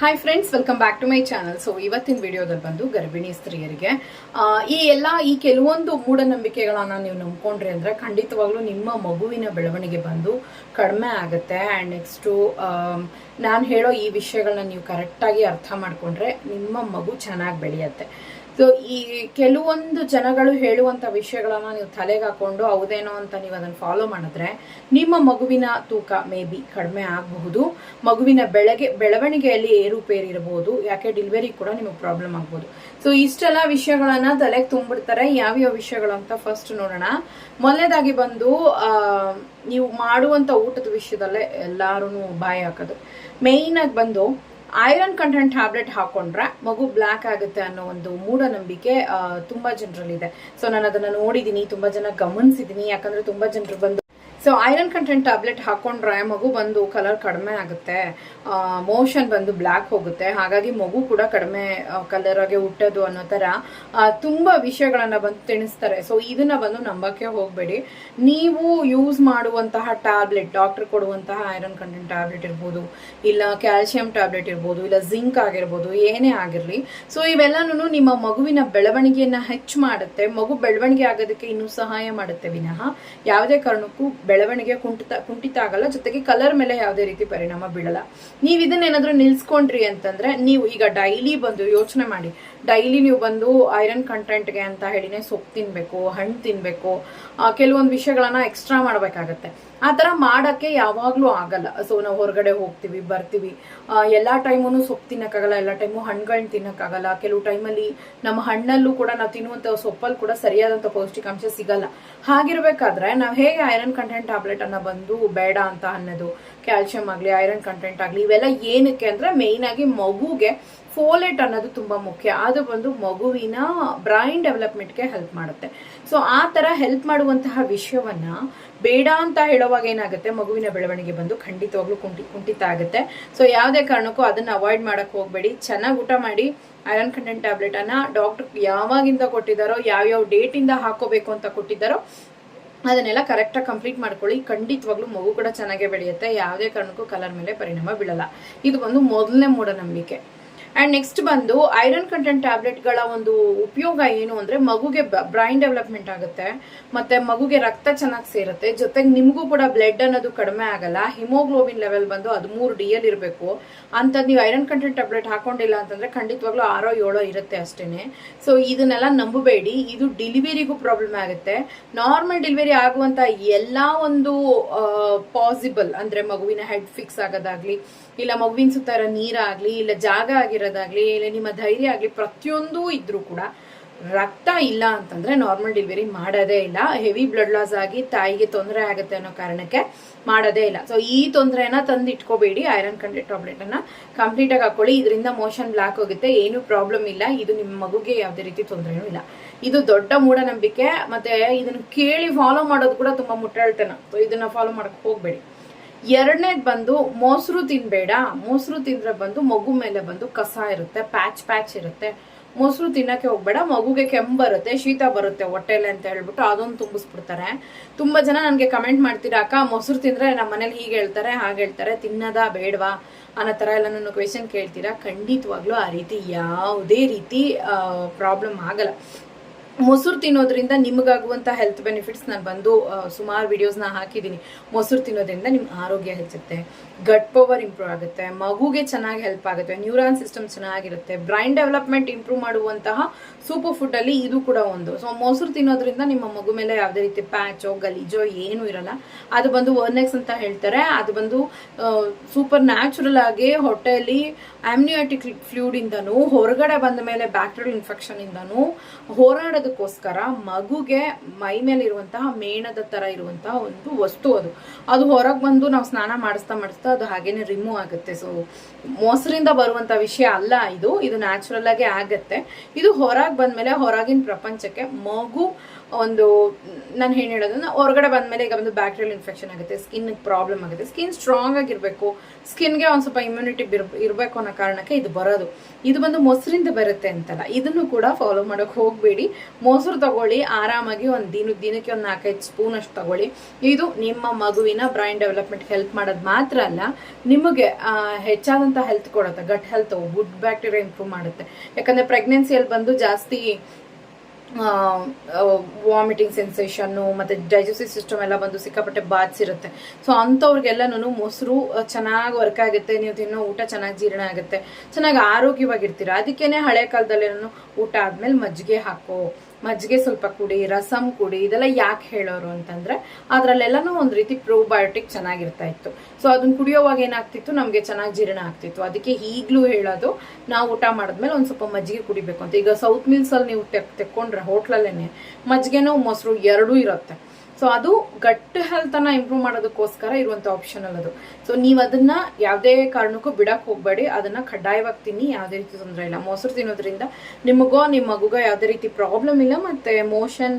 Hi friends welcome back to my channel so ಇವತ್ತಿನ ವಿಡಿಯೋದಲ್ಲಿ ಬಂದು ಗರ್ಭಿಣಿ ಸ್ತ್ರೀಯರಿಗೆ ಈ ಎಲ್ಲ, ಈ ಕೆಲವೊಂದು ಮೂಢನಂಬಿಕೆಗಳನ್ನ ನೀವು ನಂಬ್ಕೊಂಡ್ರಿ ಅಂದ್ರೆ ಖಂಡಿತವಾಗ್ಲೂ ನಿಮ್ಮ ಮಗುವಿನ ಬೆಳವಣಿಗೆ ಬಂದು ಕಡಿಮೆ ಆಗುತ್ತೆ. ಆ್ಯಂಡ್ ನೆಕ್ಸ್ಟು ನಾನು ಹೇಳೋ ಈ ವಿಷಯಗಳನ್ನ ನೀವು ಕರೆಕ್ಟಾಗಿ ಅರ್ಥ ಮಾಡಿಕೊಂಡ್ರೆ ನಿಮ್ಮ ಮಗು ಚೆನ್ನಾಗಿ ಬೆಳೆಯುತ್ತೆ. ಸೊ ಈ ಕೆಲವೊಂದು ಜನಗಳು ಹೇಳುವಂತ ವಿಷಯಗಳನ್ನ ನೀವು ತಲೆಗೆ ಹಾಕೊಂಡು ಹೌದೇನೋ ಅಂತ ನೀವು ಅದನ್ನ ಫಾಲೋ ಮಾಡಿದ್ರೆ ನಿಮ್ಮ ಮಗುವಿನ ತೂಕ ಮೇ ಬಿ ಕಡಿಮೆ ಆಗಬಹುದು. ಮಗುವಿನ ಬೆಳಗ್ಗೆ ಬೆಳವಣಿಗೆಯಲ್ಲಿ ಏರುಪೇರು ಇರಬಹುದು ಯಾಕೆ ಡೆಲಿವರಿ ಕೂಡ ನಿಮಗೆ ಪ್ರಾಬ್ಲಮ್ ಆಗ್ಬೋದು. ಸೊ ಇಷ್ಟೆಲ್ಲ ವಿಷಯಗಳನ್ನ ತಲೆಗೆ ತುಂಬಿಡ್ತಾರೆ. ಯಾವ್ಯಾವ ವಿಷಯಗಳು ಅಂತ ಫಸ್ಟ್ ನೋಡೋಣ. ಮೊದಲನೇದಾಗಿ ಬಂದು ನೀವು ಮಾಡುವಂತ ಊಟದ ವಿಷಯದಲ್ಲೇ ಎಲ್ಲಾರು ಬಾಯಿ ಹಾಕೋದು. ಆಗಿ ಬಂದು ಐರನ್ ಕಂಟೆಂಟ್ ಟ್ಯಾಬ್ಲೆಟ್ ಹಾಕೊಂಡ್ರೆ ಮಗು ಬ್ಲ್ಯಾಕ್ ಆಗುತ್ತೆ ಅನ್ನೋ ಒಂದು ಮೂಢನಂಬಿಕೆ ತುಂಬಾ ಜನರಲ್ಲಿದೆ. ಸೊ ನಾನು ಅದನ್ನ ನೋಡಿದೀನಿ, ತುಂಬಾ ಜನ ಗಮನಿಸಿದೀನಿ. ಯಾಕಂದ್ರೆ ತುಂಬಾ ಜನರು ಬಂದು ಸೊ ಐರನ್ ಕಂಟೆಂಟ್ ಟ್ಯಾಬ್ಲೆಟ್ ಹಾಕೊಂಡ್ರೆ ಮಗು ಬಂದು ಕಲರ್ ಕಡಿಮೆ ಆಗುತ್ತೆ. ಮೋಷನ್ ಬಂದು ಬ್ಲ್ಯಾಕ್ ಹೋಗುತ್ತೆ. ಹಾಗಾಗಿ ಮಗು ಕೂಡ ಕಡಿಮೆ ಕಲರ್ ಆಗಿ ಹುಟ್ಟೋದು ಅನ್ನೋ ತರ ತುಂಬಾ ವಿಷಯಗಳನ್ನ ಬಂದು ತಿಳಿಸ್ತಾರೆ ಸೊ ಇದನ್ನ ಬಂದು ನಂಬಕ್ಕೆ ಹೋಗ್ಬೇಡಿ. ನೀವು ಯೂಸ್ ಮಾಡುವಂತಹ ಟ್ಯಾಬ್ಲೆಟ್ ಡಾಕ್ಟರ್ ಕೊಡುವಂತಹ ಐರನ್ ಕಂಟೆಂಟ್ ಟ್ಯಾಬ್ಲೆಟ್ ಇರ್ಬೋದು, ಇಲ್ಲ ಕ್ಯಾಲ್ಸಿಯಂ ಟ್ಯಾಬ್ಲೆಟ್ ಇರ್ಬೋದು, ಇಲ್ಲ ಜಿಂಕ್ ಆಗಿರ್ಬೋದು, ಏನೇ ಆಗಿರ್ಲಿ. ಸೊ ಇವೆಲ್ಲನೂ ನಿಮ್ಮ ಮಗುವಿನ ಬೆಳವಣಿಗೆಯನ್ನ ಹೆಚ್ಚು ಮಾಡುತ್ತೆ. ಮಗು ಬೆಳವಣಿಗೆ ಆಗೋದಕ್ಕೆ ಇನ್ನೂ ಸಹಾಯ ಮಾಡುತ್ತೆ ವಿನಃ. ಯಾವುದೇ ಕಾರಣಕ್ಕೂ ಬೆಳವಣಿಗೆ ಕುಂಠಿತ ಕುಂಠಿತ ಆಗಲ್ಲ, ಜೊತೆಗೆ ಕಲರ್ ಮೇಲೆ ಯಾವುದೇ ರೀತಿ ಪರಿಣಾಮ ಬೀಳಲ್ಲ. ನೀವು ಇದನ್ನೇನಾದ್ರೂ ನಿಲ್ಸ್ಕೊಂಡ್ರಿ ಅಂತಂದ್ರೆ ನೀವು ಈಗ ಡೈಲಿ ಬಂದು ಯೋಚನೆ ಮಾಡಿ ಡೈಲಿ ನೀವು ಬಂದು ಐರನ್ ಕಂಟೆಂಟ್ಗೆ ಅಂತ ಹೇಳಿನೇ ಸೊಪ್ಪು ತಿನ್ಬೇಕು, ಹಣ್ಣು ತಿನ್ಬೇಕು ಕೆಲವೊಂದು ವಿಷಯಗಳನ್ನ ಎಕ್ಸ್ಟ್ರಾ ಮಾಡಬೇಕಾಗತ್ತೆ. ಆ ಥರ ಮಾಡೋಕ್ಕೆ ಯಾವಾಗಲೂ ಆಗಲ್ಲ. ಸೊ ನಾವು ಹೊರಗಡೆ ಹೋಗ್ತೀವಿ, ಬರ್ತೀವಿ. ಎಲ್ಲ ಟೈಮು ಸೊಪ್ಪು ತಿನ್ನೋಕ್ಕಾಗಲ್ಲ, ಎಲ್ಲಾ ಟೈಮು ಹಣ್ಣುಗಳನ್ನ ತಿನ್ನೋಕ್ಕಾಗಲ್ಲ. ಕೆಲವು ಟೈಮಲ್ಲಿ ನಮ್ಮ ಹಣ್ಣಲ್ಲೂ ಕೂಡ ನಾವು ತಿನ್ನುವಂಥ ಸೊಪ್ಪಲ್ಲಿ ಕೂಡ ಸರಿಯಾದಂತ ಪೌಷ್ಟಿಕಾಂಶ ಸಿಗಲ್ಲ. ಹಾಗಿರಬೇಕಾದ್ರೆ ನಾವು ಹೇಗೆ ಐರನ್ ಕಂಟೆಂಟ್ ಟ್ಯಾಬ್ಲೆಟ್ ಅನ್ನ ಬಂದು ಬೇಡ ಅಂತ ಅನ್ನೋದು ಕ್ಯಾಲ್ಸಿಯಂ ಆಗಲಿ, ಐರನ್ ಕಂಟೆಂಟ್ ಆಗಲಿ, ಇವೆಲ್ಲ ಏನಕ್ಕೆ ಅಂದ್ರೆ ಮೇಯ್ನಾಗಿ ಮಗುಗೆ ಫೋಲೆಟ್ ಅನ್ನೋದು ತುಂಬಾ ಮುಖ್ಯ. ಅದು ಬಂದು ಮಗುವಿನ ಬ್ರೈನ್ ಡೆವಲಪ್ಮೆಂಟ್ಗೆ ಹೆಲ್ಪ್ ಮಾಡುತ್ತೆ. ಸೊ ಆ ತರ ಹೆಲ್ಪ್ ಮಾಡುವಂತಹ ವಿಷಯವನ್ನ ಬೇಡ ಅಂತ ಹೇಳುವಾಗ ಏನಾಗುತ್ತೆ? ಮಗುವಿನ ಬೆಳವಣಿಗೆ ಬಂದು ಖಂಡಿತವಾಗ್ಲೂ ಕುಂಟಿ, ಕುಂಠಿತ ಆಗುತ್ತೆ. ಸೊ ಯಾವುದೇ ಕಾರಣಕ್ಕೂ ಅದನ್ನ ಅವಾಯ್ಡ್ ಮಾಡಕ್ ಹೋಗ್ಬೇಡಿ. ಚೆನ್ನಾಗಿ ಊಟ ಮಾಡಿ. ಐರನ್ ಕಂಟೆಂಟ್ ಟ್ಯಾಬ್ಲೆಟ್ ಅನ್ನ ಡಾಕ್ಟರ್ ಯಾವಾಗಿಂದ ಕೊಟ್ಟಿದ್ದಾರೋ, ಯಾವ್ಯಾವ ಡೇಟ್ ಇಂದ ಹಾಕೋಬೇಕು ಅಂತ ಕೊಟ್ಟಿದ್ದಾರೋ, ಅದನ್ನೆಲ್ಲ ಕರೆಕ್ಟಾಗಿ ಕಂಪ್ಲೀಟ್ ಮಾಡ್ಕೊಳ್ಳಿ. ಖಂಡಿತವಾಗ್ಲೂ ಮಗು ಕೂಡ ಚೆನ್ನಾಗೇ ಬೆಳೆಯುತ್ತೆ. ಯಾವುದೇ ಕಾರಣಕ್ಕೂ ಕಲರ್ ಮೇಲೆ ಪರಿಣಾಮ ಬೀಳಲ್ಲ. ಇದು ಒಂದು ಮೊದಲನೇ ಮೂಢನಂಬಿಕೆ. ಅಂಡ್ ನೆಕ್ಸ್ಟ್ ಬಂದು ಐರನ್ ಕಂಟೆಂಟ್ ಟ್ಯಾಬ್ಲೆಟ್ಗಳ ಒಂದು ಉಪಯೋಗ ಏನು ಅಂದರೆ ಮಗುಗೆ ಬ್ರೈನ್ ಡೆವಲಪ್ಮೆಂಟ್ ಆಗುತ್ತೆ. ಮತ್ತು ಮಗುಗೆ ರಕ್ತ ಚೆನ್ನಾಗಿ ಸೇರುತ್ತೆ. ಜೊತೆಗೆ ನಿಮಗೂ ಕೂಡ ಬ್ಲಡ್ ಅನ್ನೋದು ಕಡಿಮೆ ಆಗಲ್ಲ. ಹಿಮೋಗ್ಲೋಬಿನ್ ಲೆವೆಲ್ ಬಂದು ಹದಿಮೂರು ಡಿ ಎಲ್ ಇರಬೇಕು. ಅಂತ ನೀವು ಐರನ್ ಕಂಟೆಂಟ್ ಟ್ಯಾಬ್ಲೆಟ್ ಹಾಕೊಂಡಿಲ್ಲ ಅಂತಂದರೆ ಖಂಡಿತವಾಗ್ಲೂ ಆರೋ ಏಳೋ ಇರುತ್ತೆ ಅಷ್ಟೇ ಸೊ ಇದನ್ನೆಲ್ಲ ನಂಬಬೇಡಿ. ಇದು ಡೆಲಿವರಿಗೂ ಪ್ರಾಬ್ಲಮ್ ಆಗುತ್ತೆ. ನಾರ್ಮಲ್ ಡೆಲಿವರಿ ಆಗುವಂಥ ಎಲ್ಲ ಒಂದು ಪಾಸಿಬಲ್ ಅಂದರೆ ಮಗುವಿನ ಹೆಡ್ ಫಿಕ್ಸ್ ಆಗೋದಾಗ್ಲಿ ಇಲ್ಲ ಮಗುವಿನ ಸುತ್ತ ಇರೋ ನೀರಾಗ್ಲಿ, ಇಲ್ಲ ಜಾಗ ಆಗಿರೋದಾಗ್ಲಿ, ಇಲ್ಲ ನಿಮ್ಮ ಧೈರ್ಯ ಆಗ್ಲಿ, ಪ್ರತಿಯೊಂದು ಇದ್ರೂ ಕೂಡ ರಕ್ತ ಇಲ್ಲ ಅಂತಂದ್ರೆ ನಾರ್ಮಲ್ ಡೆಲಿವರಿ ಮಾಡೋದೇ ಇಲ್ಲ. ಹೆವಿ ಬ್ಲಡ್ ಲಾಸ್ ಆಗಿ ತಾಯಿಗೆ ತೊಂದರೆ ಆಗುತ್ತೆ ಅನ್ನೋ ಕಾರಣಕ್ಕೆ ಮಾಡೋದೇ ಇಲ್ಲ. ಸೊ ಈ ತೊಂದರೆನ ತಂದು ಇಟ್ಕೋಬೇಡಿ ಐರನ್ ಕಂಡೆ ಟ್ಯಾಬ್ಲೆಟ್ ಅನ್ನ ಕಂಪ್ಲೀಟ್ ಆಗಿ ಹಾಕೊಳ್ಳಿ. ಇದರಿಂದ ಮೋಷನ್ ಬ್ಲಾಕ್ ಹೋಗುತ್ತೆ. ಏನು ಪ್ರಾಬ್ಲಮ್ ಇಲ್ಲ. ಇದು ನಿಮ್ಮ ಮಗುಗೆ ಯಾವುದೇ ರೀತಿ ತೊಂದರೆನೂ ಇಲ್ಲ. ಇದು ದೊಡ್ಡ ಮೂಢನಂಬಿಕೆ. ಮತ್ತೆ ಇದನ್ನ ಕೇಳಿ ಫಾಲೋ ಮಾಡೋದು ಕೂಡ ತುಂಬಾ ಮುಟ್ಟಾಳ್ತನ. ಸೊ ಇದನ್ನ ಫಾಲೋ ಮಾಡಕ್ ಹೋಗ್ಬೇಡಿ. ಎರಡನೇದು ಬಂದು ಮೊಸರು ತಿನ್ಬೇಡ. ಮೊಸರು ತಿಂದ್ರೆ ಬಂದು ಮಗು ಮೇಲೆ ಬಂದು ಕಸ ಇರುತ್ತೆ, ಪ್ಯಾಚ್ ಪ್ಯಾಚ್ ಇರುತ್ತೆ. ಮೊಸರು ತಿನ್ನಕ್ಕೆ ಹೋಗ್ಬೇಡ, ಮಗುಗೆ ಕೆಮ್ಮು ಬರುತ್ತೆ, ಶೀತ ಬರುತ್ತೆ ಹೊಟ್ಟೆಲೆ ಅಂತ ಹೇಳ್ಬಿಟ್ಟು ಅದೊಂದು ತುಂಬಿಸ್ಬಿಡ್ತಾರೆ. ತುಂಬಾ ಜನ ನನಗೆ ಕಮೆಂಟ್ ಮಾಡ್ತೀರಾ, ಅಕ್ಕ, ಮೊಸರು ತಿಂದ್ರೆ ನಮ್ಮ ಮನೇಲಿ ಹೀಗೆ ಹೇಳ್ತಾರೆ, ಹಾಗೆ ಹೇಳ್ತಾರೆ, ತಿನ್ನದ ಬೇಡವಾ? ಅನ್ನೋ ತರ ಎಲ್ಲ ನನ್ನ ಕ್ವೆಶನ್ ಕೇಳ್ತೀರಾ? ಖಂಡಿತವಾಗ್ಲೂ ಆ ರೀತಿ ಯಾವುದೇ ರೀತಿ ಪ್ರಾಬ್ಲಮ್ ಆಗಲ್ಲ. ಮೊಸರು ತಿನ್ನೋದ್ರಿಂದ ನಿಮಗಾಗುವಂತ ಹೆಲ್ತ್ ಬೆನಿಫಿಟ್ಸ್ ನಾನು ಬಂದು ಸುಮಾರು ವಿಡಿಯೋಸ್ನ ಹಾಕಿದ್ದೀನಿ ಮೊಸರು ತಿನ್ನೋದ್ರಿಂದ ನಿಮ್ಮ ಆರೋಗ್ಯ ಹೆಚ್ಚುತ್ತೆ ಗಟ್ ಪವರ್ ಇಂಪ್ರೂವ್ ಆಗುತ್ತೆ, ಮಗುಗೆ ಚೆನ್ನಾಗಿ ಹೆಲ್ಪ್ ಆಗುತ್ತೆ ನ್ಯೂರಾನ್ ಸಿಸ್ಟಮ್ ಚೆನ್ನಾಗಿರುತ್ತೆ ಬ್ರೈನ್ ಡೆವಲಪ್ಮೆಂಟ್ ಇಂಪ್ರೂವ್ ಮಾಡುವಂತಹ ಸೂಪರ್ ಫುಡ್ ಅಲ್ಲಿ ಇದು ಕೂಡ ಒಂದು. ಸೊ ಮೊಸರು ತಿನ್ನೋದ್ರಿಂದ ನಿಮ್ಮ ಮಗು ಮೇಲೆ ಯಾವುದೇ ರೀತಿ ಪ್ಯಾಚೋ ಗಲೀಜೋ ಏನು ಇರಲ್ಲ. ಅದು ಬಂದು ವರ್ನೆಕ್ಸ್ ಅಂತ ಹೇಳ್ತಾರೆ. ಅದು ಬಂದು ಸೂಪರ್ ನ್ಯಾಚುರಲ್ ಆಗಿ ಹೊಟ್ಟೆಯಲ್ಲಿ ಆಮ್ನಿಯೋಟಿಕ್ ಫ್ಲೂಡ್ ಇಂದನೂ, ಹೊರಗಡೆ ಬಂದ ಮೇಲೆ ಬ್ಯಾಕ್ಟೀರಿಯಲ್ ಇನ್ಫೆಕ್ಷನ್ ಇಂದನು, ಹೋರಾಡೋದಕ್ಕೋಸ್ಕರ ಮಗುಗೆ ಮೈ ಮೇಲೆ ಇರುವಂತಹ ಮೇಣದ ತರ ಇರುವಂತಹ ಒಂದು ವಸ್ತು ಅದು. ಅದು ಹೊರಗೆ ಬಂದು ನಾವು ಸ್ನಾನ ಮಾಡಿಸ್ತಾ ಮಾಡಿಸ್ತಾ ಅದು ಹಾಗೇನೆ ರಿಮೂವ್ ಆಗುತ್ತೆ. ಸೊ ಮೊಸರಿಂದ ಬರುವಂತ ವಿಷಯ ಅಲ್ಲ ಇದು. ಇದು ನ್ಯಾಚುರಲ್ ಆಗಿ ಆಗತ್ತೆ. ಇದು ಹೊರಗೆ ಬಂದ್ಮೇಲೆ ಹೊರಗಿನ ಪ್ರಪಂಚಕ್ಕೆ ಮಗು ಒಂದು, ನಾನು ಏನು ಹೇಳೋದನ್ನ ಹೊರಗಡೆ ಬಂದ್ಮೇಲೆ ಈಗ ಒಂದು ಬ್ಯಾಕ್ಟೀರಿಯಲ್ ಇನ್ಫೆಕ್ಷನ್ ಆಗುತ್ತೆ ಸ್ಕಿನ್ ಪ್ರಾಬ್ಲಮ್ ಆಗುತ್ತೆ. ಸ್ಕಿನ್ ಸ್ಟ್ರಾಂಗ್ ಆಗಿರ್ಬೇಕು ಸ್ಕಿನ್ಗೆ ಒಂದು ಸ್ವಲ್ಪ ಇಮ್ಯುನಿಟಿ ಇರಬೇಕು ಅನ್ನೋ ಕಾರಣಕ್ಕೆ ಇದು ಬರೋದು. ಇದು ಬಂದು ಮೊಸರಿಂದ ಬರುತ್ತೆ ಅಂತಲ್ಲ, ಇದನ್ನು ಕೂಡ ಫಾಲೋ ಮಾಡೋಕೆ ಹೋಗಬೇಡಿ. ಮೊಸರು ತಗೊಳ್ಳಿ, ಆರಾಮಾಗಿ ಒಂದು ದಿನ, ದಿನಕ್ಕೆ ಒಂದು ನಾಲ್ಕೈದು ಸ್ಪೂನ್ ಅಷ್ಟು ತಗೊಳ್ಳಿ. ಇದು ನಿಮ್ಮ ಮಗುವಿನ ಬ್ರೈನ್ ಡೆವಲಪ್ಮೆಂಟ್ ಹೆಲ್ಪ್ ಮಾಡೋದು ಮಾತ್ರ ಅಲ್ಲ, ನಿಮಗೆ ಹೆಚ್ಚಾದಂಥ ಹೆಲ್ತ್ ಕೊಡುತ್ತೆ. Gut health good bacteria improve ಮಾಡುತ್ತೆ. ಯಾಕಂದ್ರೆ ಪ್ರೆಗ್ನೆನ್ಸಿಯಲ್ಲಿ ಬಂದು ಜಾಸ್ತಿ ವಾಮಿಟಿಂಗ್ ಸೆನ್ಸೇಷನ್ನು ಮತ್ತು ಡೈಜೆಸ್ಟಿವ್ ಸಿಸ್ಟಮ್ ಎಲ್ಲ ಬಂದು ಸಿಕ್ಕಾಪಟ್ಟೆ ಬಾಧಿಸಿರುತ್ತೆ ಸೊ ಅಂಥವ್ರಿಗೆಲ್ಲನೂ ಮೊಸರು ಚೆನ್ನಾಗಿ ವರ್ಕ್ ಆಗುತ್ತೆ, ನೀವು ತಿನ್ನೋ ಊಟ ಚೆನ್ನಾಗಿ ಜೀರ್ಣ ಆಗುತ್ತೆ. ಚೆನ್ನಾಗಿ ಆರೋಗ್ಯವಾಗಿರ್ತೀರ. ಅದಕ್ಕೇ ಹಳೆ ಕಾಲದಲ್ಲಿ ಊಟ ಆದಮೇಲೆ ಮಜ್ಜಿಗೆ ಹಾಕೋ ಮಜ್ಜಿಗೆ ಸ್ವಲ್ಪ ಕುಡಿ, ರಸಂ ಕುಡಿ, ಇದೆಲ್ಲ ಯಾಕೆ ಹೇಳೋರು ಅಂತಂದ್ರೆ ಅದ್ರಲ್ಲೆಲ್ಲನೂ ಒಂದು ರೀತಿ ಪ್ರೋಬಯೋಟಿಕ್ ಚೆನ್ನಾಗಿರ್ತಾ ಇತ್ತು. ಸೊ ಅದನ್ನ ಕುಡಿಯೋವಾಗ ಏನಾಗ್ತಿತ್ತು? ನಮಗೆ ಚೆನ್ನಾಗಿ ಜೀರ್ಣ ಆಗ್ತಿತ್ತು. ಅದಕ್ಕೆ ಈಗಲೂ ಹೇಳೋದು, ನಾವು ಊಟ ಮಾಡಿದ್ಮೇಲೆ ಒಂದು ಸ್ವಲ್ಪ ಮಜ್ಜಿಗೆ ಕುಡಿಬೇಕು ಅಂತ. ಈಗ ಸೌತ್ ಮಿಲ್ಸ್ ಅಲ್ಲಿ ನೀವು ತೆಕ್, ತೆಕ್ಕೊಂಡ್ರೆ, ಹೋಟ್ಲಲ್ಲೇನೆ ಮಜ್ಜಿಗೆನೋ, ಮೊಸರು ಎರಡೂ ಇರುತ್ತೆ. ಸೊ ಅದು ಗಟ್ ಹೆಲ್ತ್ ಅನ್ನ ಇಂಪ್ರೂವ್ ಮಾಡೋದಕ್ಕೋಸ್ಕರ ಇರುವಂತ ಆಪ್ಷನ್ ಅದು. ಸೊ ನೀವು ಅದನ್ನ ಯಾವುದೇ ಕಾರಣಕ್ಕೂ ಬಿಡಕ್ ಹೋಗ್ಬೇಡಿ. ಅದನ್ನ ಕಡ್ಡಾಯವಾಗಿ ತಿನ್ನಿ, ಯಾವುದೇ ರೀತಿ ತೊಂದರೆ ಇಲ್ಲ. ಮೊಸರು ತಿನ್ನೋದ್ರಿಂದ ನಿಮಗೋ ನಿಮ್ಮ ಮಗುಗೋ ಯಾವುದೇ ರೀತಿ ಪ್ರಾಬ್ಲಮ್ ಇಲ್ಲ. ಮತ್ತೆ ಮೋಷನ್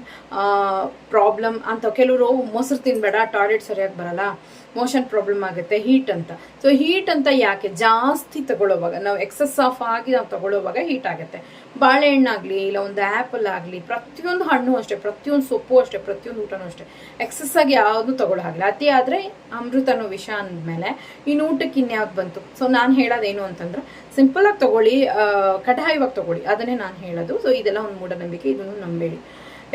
ಪ್ರಾಬ್ಲಮ್ ಅಂತ ಕೆಲವರು ಮೊಸರು ತಿನ್ಬೇಡ, ಟಾಯ್ಲೆಟ್ ಸರಿಯಾಗಿ ಬರಲ್ಲ. ಮೋಷನ್ ಪ್ರಾಬ್ಲಮ್ ಆಗುತ್ತೆ ಹೀಟ್ ಅಂತ. ಸೊ ಹೀಟ್ ಅಂತ ಯಾಕೆ? ಜಾಸ್ತಿ ತಗೊಳ್ಳೋವಾಗ, ನಾವು ಎಕ್ಸಸ್ ಆಫ್ ಆಗಿ ನಾವು ತಗೊಳ್ಳೋವಾಗ ಹೀಟ್ ಆಗುತ್ತೆ. ಬಾಳೆಹಣ್ಣಾಗಲಿ ಇಲ್ಲ ಒಂದು ಆ್ಯಪಲ್ ಆಗಲಿ, ಪ್ರತಿಯೊಂದು ಹಣ್ಣು ಅಷ್ಟೇ, ಪ್ರತಿಯೊಂದು ಸೊಪ್ಪು ಅಷ್ಟೇ, ಪ್ರತಿಯೊಂದು ಊಟನೂ ಅಷ್ಟೇ. ಎಕ್ಸಸ್ ಆಗಿ ಯಾವುದು ತಗೊಳ್ಳೋ ಹಾಗಿಲ್ಲ ಅತಿ ಆದರೆ ಅಮೃತನೋ ವಿಷ ಅಂದಮೇಲೆ, ಇನ್ನು ಊಟಕ್ಕೆ ಇನ್ಯಾವ್ದು ಬಂತು? ಸೊ ನಾನು ಹೇಳೋದೇನು ಅಂತಂದ್ರೆ ಸಿಂಪಲ್ ಆಗಿ ತಗೊಳ್ಳಿ ಕಡಾಯವಾಗಿ ತಗೊಳ್ಳಿ. ಅದನ್ನೇ ನಾನು ಹೇಳೋದು. ಸೊ ಇದೆಲ್ಲ ಒಂದು ಮೂಢನಂಬಿಕೆ, ಇದನ್ನು ನಂಬೇಡಿ.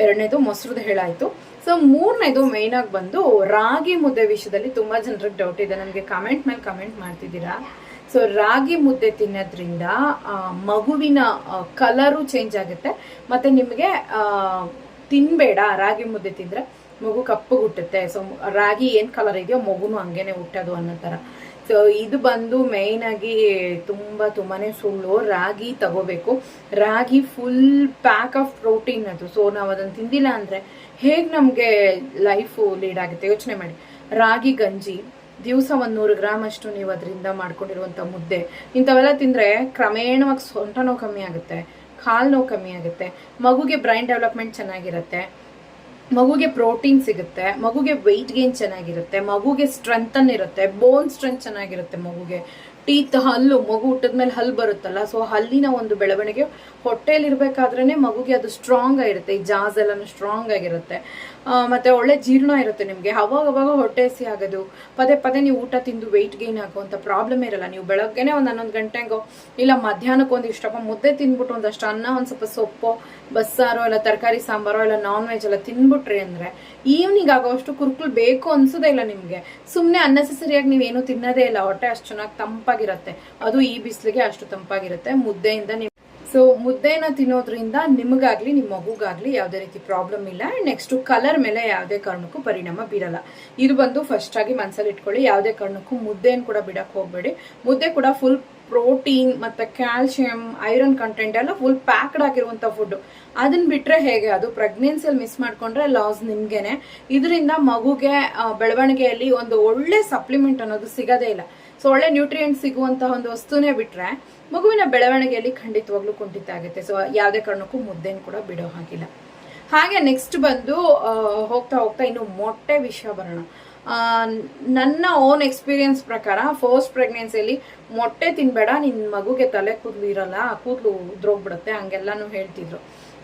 ಎರಡನೇದು, ಮೊಸರುದು ಹೇಳಾಯ್ತು. ಸೊ ಮೂರನೇದು ಮೇನ್ ಆಗಿ ಬಂದು ರಾಗಿ ಮುದ್ದೆ ವಿಷಯದಲ್ಲಿ ತುಂಬಾ ಜನರಿಗೆ ಡೌಟ್ ಇದೆ. ನನಗೆ ಕಮೆಂಟ್ ಮೇಲೆ ಕಮೆಂಟ್ ಮಾಡ್ತಿದ್ದೀರಾ? ಸೊ ರಾಗಿ ಮುದ್ದೆ ತಿನ್ನೋದ್ರಿಂದ ಮಗುವಿನ ಕಲರು ಚೇಂಜ್ ಆಗುತ್ತೆ. ಮತ್ತೆ ನಿಮಗೆ ತಿನ್ಬೇಡ. ರಾಗಿ ಮುದ್ದೆ ತಿಂದ್ರೆ ಮಗು ಕಪ್ಪು ಹುಟ್ಟುತ್ತೆ ಸೊ ರಾಗಿ ಏನ್ ಕಲರ್ ಇದೆಯೋ ಮಗುನು ಹಂಗೇನೆ ಹುಟ್ಟೋದು ಅನ್ನೋ ತರ. ಸೊ ಇದು ಬಂದು ಮೇಯ್ನ್ ಆಗಿ ತುಂಬಾ ತುಂಬಾನೇ ಸುಳ್ಳು. ರಾಗಿ ತಗೋಬೇಕು. ರಾಗಿ ಫುಲ್ ಪ್ಯಾಕ್ ಆಫ್ ಪ್ರೋಟೀನ್ ಅದು. ಸೊ ನಾವು ಅದನ್ನ ತಿಂದಿಲ್ಲ ಅಂದ್ರೆ ಹೇಗ್ ನಮ್ಗೆ ಲೈಫು ಲೀಡ್ ಆಗುತ್ತೆ? ಯೋಚನೆ ಮಾಡಿ. ರಾಗಿ, ಗಂಜಿ, ದಿವಸ ಒಂದ್ ನೂರು ಗ್ರಾಮ್ ಅಷ್ಟು ನೀವು ಅದರಿಂದ ಮಾಡ್ಕೊಂಡಿರುವಂತ ಮುದ್ದೆ. ಇಂಥವೆಲ್ಲ ತಿಂದ್ರೆ ಕ್ರಮೇಣವಾಗಿ ಸೊಂಟ ನೋವು ಕಮ್ಮಿ ಆಗುತ್ತೆ. ಕಾಲ್ ನೋವು ಕಮ್ಮಿ ಆಗುತ್ತೆ. ಮಗುಗೆ ಬ್ರೈನ್ ಡೆವಲಪ್ಮೆಂಟ್ ಚೆನ್ನಾಗಿರುತ್ತೆ. ಮಗುಗೆ ಪ್ರೋಟೀನ್ ಸಿಗುತ್ತೆ ಮಗುಗೆ ವೆಯ್ಟ್ ಗೇನ್ ಚೆನ್ನಾಗಿರುತ್ತೆ ಮಗುಗೆ ಸ್ಟ್ರೆಂಥನ್ ಇರುತ್ತೆ ಬೋನ್ ಸ್ಟ್ರೆಂತ್ ಚೆನ್ನಾಗಿರುತ್ತೆ ಮಗುಗೆ. ಟೀತ್ ಹಲ್ಲು, ಮಗು ಹುಟ್ಟಿದ್ಮೇಲೆ ಹಲ್ಲು ಬರುತ್ತಲ್ಲ ಸೊ ಹಲ್ಲಿನ ಒಂದು ಬೆಳವಣಿಗೆ ಹೊಟ್ಟೆಯಲ್ಲಿ ಇರ್ಬೇಕಾದ್ರೇನೆ ಮಗುಗೆ ಅದು ಸ್ಟ್ರಾಂಗ್ ಆಗಿರುತ್ತೆ, ಈ ಜಾಸ್ ಎಲ್ಲ ಸ್ಟ್ರಾಂಗ್ ಆಗಿರುತ್ತೆ ಮತ್ತೆ ಒಳ್ಳೆ ಜೀರ್ಣ ಇರುತ್ತೆ ನಿಮಗೆ. ಅವಾಗ ಅವಾಗ ಹೊಟ್ಟೆ ಹಸಿ ಆಗೋದು. ಪದೇ ಪದೇ ನೀವು ಊಟ ತಿಂದು ವೆಯ್ಟ್ ಗೇನ್ ಆಗುವಂತ ಪ್ರಾಬ್ಲಮ್ ಇರಲ್ಲ. ನೀವು ಬೆಳಗ್ಗೆನೆ ಒಂದು ಹನ್ನೊಂದು ಗಂಟೆಗೋ, ಇಲ್ಲ ಮಧ್ಯಾಹ್ನಕ್ಕೆ ಒಂದು ಇಷ್ಟಪ್ಪ ಮುದ್ದೆ ತಿಂದ್ಬಿಟ್ಟು ಒಂದಷ್ಟು ಅನ್ನ, ಒಂದು ಸ್ವಲ್ಪ ಸೊಪ್ಪು, ಬಸ್ಸಾರು, ಇಲ್ಲ ತರಕಾರಿ, ಸಾಂಬಾರೋ, ಇಲ್ಲ ನಾನ್ ವೆಜ್ ಎಲ್ಲ ತಿನ್ಬಿಟ್ರಿ ಅಂದ್ರೆ ಈವ್ನಿಂಗ್ ಆಗೋಷ್ಟು ಕುರ್ಕುಲ್ ಬೇಕು ಅನ್ಸೋದೇ ಇಲ್ಲ ನಿಮ್ಗೆ. ಸುಮ್ಮನೆ ಅನ್ನೆಸೆಸರಿಯಾಗಿ ನೀವೇನು ತಿನ್ನೋದೇ ಇಲ್ಲ. ಹೊಟ್ಟೆ ಅಷ್ಟು ಚೆನ್ನಾಗಿ ತಂಪಾಗಿರುತ್ತೆ. ಅದು ಈ ಬಿಸಿಲಿಗೆ ಅಷ್ಟು ತಂಪಾಗಿರುತ್ತೆ. ಮುದ್ದೆಯಿಂದ ನೀವು ಸೊ ಮುದ್ದೆನ ತಿನ್ನೋದ್ರಿಂದ ನಿಮಗಾಗ್ಲಿ ನಿಮ್ಮ ಮಗುಗಾಗ್ಲಿ ಯಾವುದೇ ರೀತಿ ಪ್ರಾಬ್ಲಮ್ ಇಲ್ಲ. ಅಂಡ್ ನೆಕ್ಸ್ಟ್ ಕಲರ್ ಮೇಲೆ ಯಾವುದೇ ಕಾರಣಕ್ಕೂ ಪರಿಣಾಮ ಬೀರಲ್ಲ. ಇದು ಬಂದು ಫಸ್ಟ್ ಆಗಿ ಮನ್ಸಲ್ಲಿ ಇಟ್ಕೊಳ್ಳಿ. ಯಾವುದೇ ಕಾರಣಕ್ಕೂ ಮುದ್ದೆಯನ್ನು ಕೂಡ ಬಿಡಕ್ ಹೋಗ್ಬೇಡಿ. ಮುದ್ದೆ ಕೂಡ ಫುಲ್ ಪ್ರೋಟೀನ್ ಮತ್ತೆ ಕ್ಯಾಲ್ಸಿಯಂ ಐರನ್ ಕಂಟೆಂಟ್ ಎಲ್ಲ ಫುಲ್ ಪ್ಯಾಕ್ಡ್ ಆಗಿರುವಂತ ಫುಡ್ ಅದನ್ನ ಬಿಟ್ರೆ ಹೇಗೆ? ಅದು ಪ್ರೆಗ್ನೆನ್ಸಿಯಲ್ಲಿ ಮಿಸ್ ಮಾಡ್ಕೊಂಡ್ರೆ ಲಾಸ್ ನಿಮ್ಗೆನೆ. ಇದರಿಂದ ಮಗುಗೆ ಬೆಳವಣಿಗೆಯಲ್ಲಿ ಒಂದು ಒಳ್ಳೆ ಸಪ್ಲಿಮೆಂಟ್ ಅನ್ನೋದು ಸಿಗದೇ ಇಲ್ಲ. ಸೊ ಒಳ್ಳೆ ನ್ಯೂಟ್ರಿಯೆಂಟ್ ಸಿಗುವಂತಹ ಒಂದು ವಸ್ತುನೇ ಬಿಟ್ರೆ ಮಗುವಿನ ಬೆಳವಣಿಗೆಯಲ್ಲಿ ಖಂಡಿತವಾಗ್ಲೂ ಕುಂಠಿತ ಆಗುತ್ತೆ ಸೊ ಯಾವುದೇ ಕಾರಣಕ್ಕೂ ಮುದ್ದೆನ ಕೂಡ ಬಿಡೋ ಹಾಗಿಲ್ಲ. ಹಾಗೆ ನೆಕ್ಸ್ಟ್ ಬಂದು ಹೋಗ್ತಾ ಹೋಗ್ತಾ ಇನ್ನು ಮೊಟ್ಟೆ ವಿಷಯ ಬರೋಣ. ನನ್ನ ಓನ್ ಎಕ್ಸ್ಪೀರಿಯನ್ಸ್ ಪ್ರಕಾರ ಫಸ್ಟ್ ಪ್ರೆಗ್ನೆನ್ಸಿಯಲ್ಲಿ ಮೊಟ್ಟೆ ತಿನ್ಬೇಡ ನಿನ್ನ ಮಗುಗೆ ತಲೆ ಕೂದಲು ಇರಲ್ಲ ಕೂದಲು ಉದ್ರೋಗ್ಬಿಡುತ್ತೆ, ಹಂಗೆಲ್ಲಾನು ಹೇಳ್ತಿದ್ರು.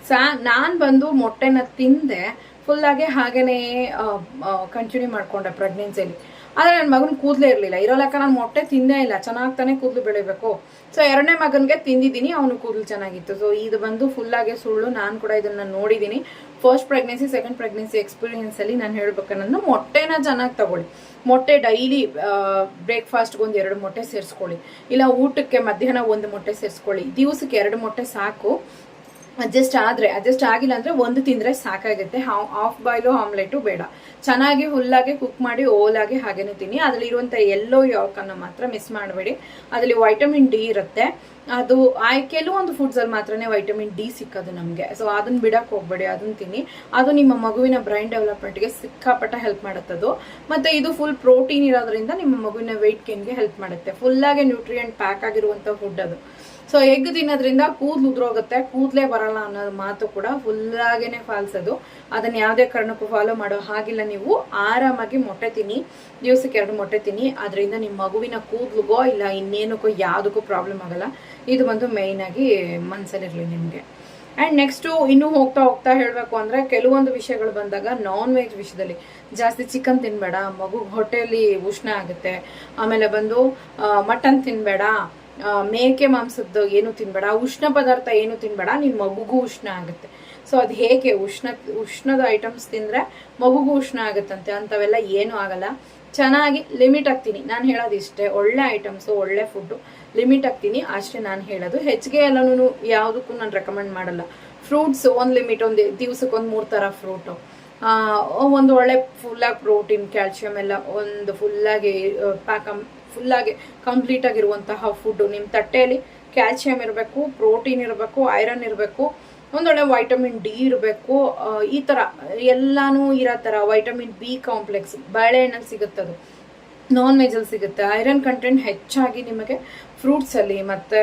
ಸಾ, ನಾನು ಬಂದು ಮೊಟ್ಟೆನ ತಿಂದೆ ಫುಲ್ ಆಗಿ ಹಾಗೇನೆ ಕಂಟಿನ್ಯೂ ಮಾಡ್ಕೊಂಡೆ ಪ್ರೆಗ್ನೆನ್ಸಿಯಲ್ಲಿ ಆದ್ರೆ ನನ್ನ ಮಗನ ಕೂದಲೇ ಇರಲಿಲ್ಲ. ಇರೋ ಲೆಕ್ಕ ನಾನು ಮೊಟ್ಟೆ ತಿಂದೇ ಇಲ್ಲ. ಚೆನ್ನಾಗಿ ತಾನೇ ಕೂದಲು ಬೆಳಿಬೇಕು. ಸೊ ಎರಡನೇ ಮಗನಿಗೆ ತಿಂದಿದ್ದೀನಿ. ಅವನು ಕೂದಲು ಚೆನ್ನಾಗಿತ್ತು. ಸೊ ಇದು ಬಂದು ಫುಲ್ಲಾಗೆ ಸುಳ್ಳು. ನಾನು ಕೂಡ ಇದನ್ನು ನೋಡಿದ್ದೀನಿ ಫಸ್ಟ್ ಪ್ರೆಗ್ನೆನ್ಸಿ ಸೆಕೆಂಡ್ ಪ್ರೆಗ್ನೆನ್ಸಿ ಎಕ್ಸ್ಪೀರಿಯೆನ್ಸಲ್ಲಿ ನಾನು ಹೇಳ್ಬೇಕನ್ನೋದು ಮೊಟ್ಟೆನ ಚೆನ್ನಾಗಿ ತಗೊಳ್ಳಿ. ಮೊಟ್ಟೆ ಡೈಲಿ ಬ್ರೇಕ್ಫಾಸ್ಟ್ಗೆ ಒಂದು ಎರಡು ಮೊಟ್ಟೆ ಸೇರಿಸ್ಕೊಳ್ಳಿ. ಇಲ್ಲ ಊಟಕ್ಕೆ ಮಧ್ಯಾಹ್ನ ಒಂದು ಮೊಟ್ಟೆ ಸೇರಿಸ್ಕೊಳ್ಳಿ. ದಿವಸಕ್ಕೆ ಎರಡು ಮೊಟ್ಟೆ ಸಾಕು. ಅಡ್ಜಸ್ಟ್ ಆದ್ರೆ, ಅಡ್ಜಸ್ಟ್ ಆಗಿಲ್ಲ ಅಂದ್ರೆ ಒಂದು ತಿಂದ್ರೆ ಸಾಕಾಗುತ್ತೆ. ಹಾಫ್ ಬಾಯ್ಲು ಆಮ್ಲೆಟು ಬೇಡ. ಚೆನ್ನಾಗಿ ಹುಲ್ಲಾಗಿ ಕುಕ್ ಮಾಡಿ ಓಲಾಗಿ ಹಾಗೇನೆ ತಿನ್ನಿ. ಅದ್ರಲ್ಲಿ ಇರುವಂತ ಎಲ್ಲೋ ಯಾಕನ್ನ ಮಾತ್ರ ಮಿಸ್ ಮಾಡಬೇಡಿ. ಅದ್ರಲ್ಲಿ ವೈಟಮಿನ್ ಡಿ ಇರುತ್ತೆ. ಅದು, ಆ ಕೆಲವೊಂದು ಫುಡ್ಸ್ ಅಲ್ಲಿ ಮಾತ್ರನೇ ವೈಟಮಿನ್ ಡಿ ಸಿಕ್ಕೋದು ನಮಗೆ. ಸೊ ಅದನ್ನ ಬಿಡಕ್ ಹೋಗ್ಬೇಡಿ ಅದನ್ನ ತಿನ್ನಿ. ಅದು ನಿಮ್ಮ ಮಗುವಿನ ಬ್ರೈನ್ ಡೆವಲಪ್ಮೆಂಟ್ಗೆ ಸಿಕ್ಕಾಪಟ್ಟ ಹೆಲ್ಪ್ ಮಾಡುತ್ತದು. ಮತ್ತೆ ಇದು ಫುಲ್ ಪ್ರೋಟೀನ್ ಇರೋದ್ರಿಂದ ನಿಮ್ಮ ಮಗುವಿನ ವೆಯ್ಟ್ ಗೇನ್ಗೆ ಹೆಲ್ಪ್ ಮಾಡುತ್ತೆ. ಫುಲ್ ಆಗಿ ನ್ಯೂಟ್ರಿಯೆಂಟ್ ಪ್ಯಾಕ್ ಆಗಿರುವಂತ ಫುಡ್ ಅದು. ಸೊ ಎಗ್ ತಿನ್ನೋದ್ರಿಂದ ಕೂದಲು ಉದ್ರೋಗುತ್ತೆ, ಕೂದಲೇ ಬರಲ್ಲ ಅನ್ನೋ ಮಾತು ಕೂಡ ಫುಲ್ ಆಗೇನೆ ಫಾಲ್ಸ್ ಅದು ಅದನ್ನ ಯಾವುದೇ ಕಾರಣಕ್ಕೂ ಫಾಲೋ ಮಾಡೋ ಹಾಗಿಲ್ಲ ನೀವು. ಆರಾಮಾಗಿ ಮೊಟ್ಟೆ ತಿನ್ನಿ, ದಿವಸಕ್ಕೆ ಎರಡು ಮೊಟ್ಟೆ ತಿನ್ನಿ, ಅದರಿಂದ ನಿಮ್ಮ ಮಗುವಿನ ಕೂದ್ಲುಗೋ ಇಲ್ಲ ಇನ್ನೇನಕ್ಕೋ ಯಾವುದಕ್ಕೂ ಪ್ರಾಬ್ಲಮ್ ಆಗಲ್ಲ. ಇದು ಬಂದು ಮೇಯ್ನ್ ಆಗಿ ಮನ್ಸಲ್ಲಿರಲಿ ನಿಮಗೆ. ಆ್ಯಂಡ್ ನೆಕ್ಸ್ಟು ಇನ್ನೂ ಹೋಗ್ತಾ ಹೋಗ್ತಾ ಹೇಳಬೇಕು ಅಂದರೆ ಕೆಲವೊಂದು ವಿಷಯಗಳು ಬಂದಾಗ ನಾನ್ ವೆಜ್ ವಿಷಯದಲ್ಲಿ. ಜಾಸ್ತಿ ಚಿಕನ್ ತಿನ್ನಬೇಡ ಮಗು ಹೊಟ್ಟೆಯಲ್ಲಿ ಉಷ್ಣ ಆಗುತ್ತೆ, ಆಮೇಲೆ ಬಂದು ಮಟನ್ ತಿನ್ನಬೇಡ ಮೇಕೆ ಮಾಂಸದ್ದು ಏನು ತಿನ್ಬೇಡ, ಉಷ್ಣ ಪದಾರ್ಥ ಏನು ತಿನ್ಬೇಡ ನಿನ್ನ ಮಗುಗೂ ಉಷ್ಣ ಆಗುತ್ತೆ. ಸೊ ಅದು ಹೇಗೆ? ಉಷ್ಣ, ಉಷ್ಣದ ಐಟಮ್ಸ್ ತಿಂದರೆ ಮಗುಗೂ ಉಷ್ಣ ಆಗುತ್ತಂತೆ, ಅಂಥವೆಲ್ಲ ಏನೂ ಆಗಲ್ಲ. ಚೆನ್ನಾಗಿ ಲಿಮಿಟ್ ಆಗ್ತೀನಿ ನಾನು ಹೇಳೋದು ಇಷ್ಟೇ, ಒಳ್ಳೆ ಐಟಮ್ಸು ಒಳ್ಳೆ ಫುಡ್ಡು ಲಿಮಿಟ್ ಆಗ್ತೀನಿ ಅಷ್ಟೇ ನಾನು ಹೇಳೋದು. ಹೆಚ್ಚಿಗೆ ಎಲ್ಲನೂ ಯಾವುದಕ್ಕೂ ನಾನು ರೆಕಮೆಂಡ್ ಮಾಡಲ್ಲ. ಫ್ರೂಟ್ಸ್ ಒಂದು ಲಿಮಿಟ್ ಒಂದು ದಿವ್ಸಕ್ಕೆ ಒಂದು ಮೂರು ಥರ ಫ್ರೂಟು ಒಂದು ಒಳ್ಳೆ ಫುಲ್ಲಾಗಿ ಪ್ರೋಟೀನ್ ಕ್ಯಾಲ್ಶಿಯಂ ಎಲ್ಲ, ಒಂದು ಫುಲ್ಲಾಗಿ ಪ್ಯಾಕ್ ಫುಲ್ಲಾಗಿ ಕಂಪ್ಲೀಟ್ ಆಗಿರುವಂತಹ ಫುಡ್ಡು ನಿಮ್ಮ ತಟ್ಟೆಯಲ್ಲಿ ಕ್ಯಾಲ್ಸಿಯಂ ಇರಬೇಕು ಪ್ರೋಟೀನ್ ಇರಬೇಕು ಐರನ್ ಇರಬೇಕು, ಒಂದೊಳ್ಳೆ ವೈಟಮಿನ್ ಡಿ ಇರಬೇಕು ಈ ಥರ ಎಲ್ಲಾನು ಇರೋ ಥರ ವೈಟಮಿನ್ ಬಿ ಕಾಂಪ್ಲೆಕ್ಸ್ ಬಾಳೆಹಣ್ಣಲ್ಲಿ ಸಿಗುತ್ತದು ನಾನ್ ವೆಜಲ್ಲಿ ಸಿಗುತ್ತೆ. ಐರನ್ ಕಂಟೆಂಟ್ ಹೆಚ್ಚಾಗಿ ನಿಮಗೆ ಫ್ರೂಟ್ಸಲ್ಲಿ ಮತ್ತು